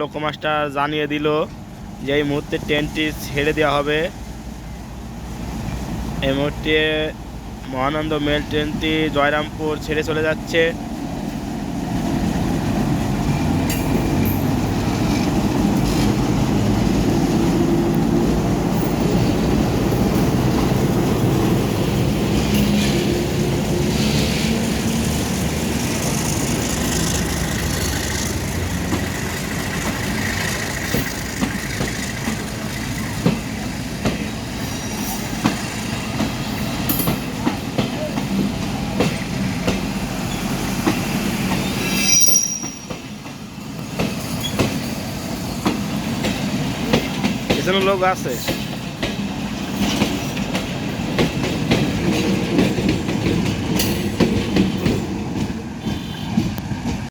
লোকমাস্টার জানিয়ে দিল যে এই মুহূর্তে ট্রেনটি ছেড়ে দেওয়া হবে। এই মুহূর্তে মহানন্দ মেল ট্রেনটি জয়রামপুর ছেড়ে চলে যাচ্ছে। এখানে লোক আছে।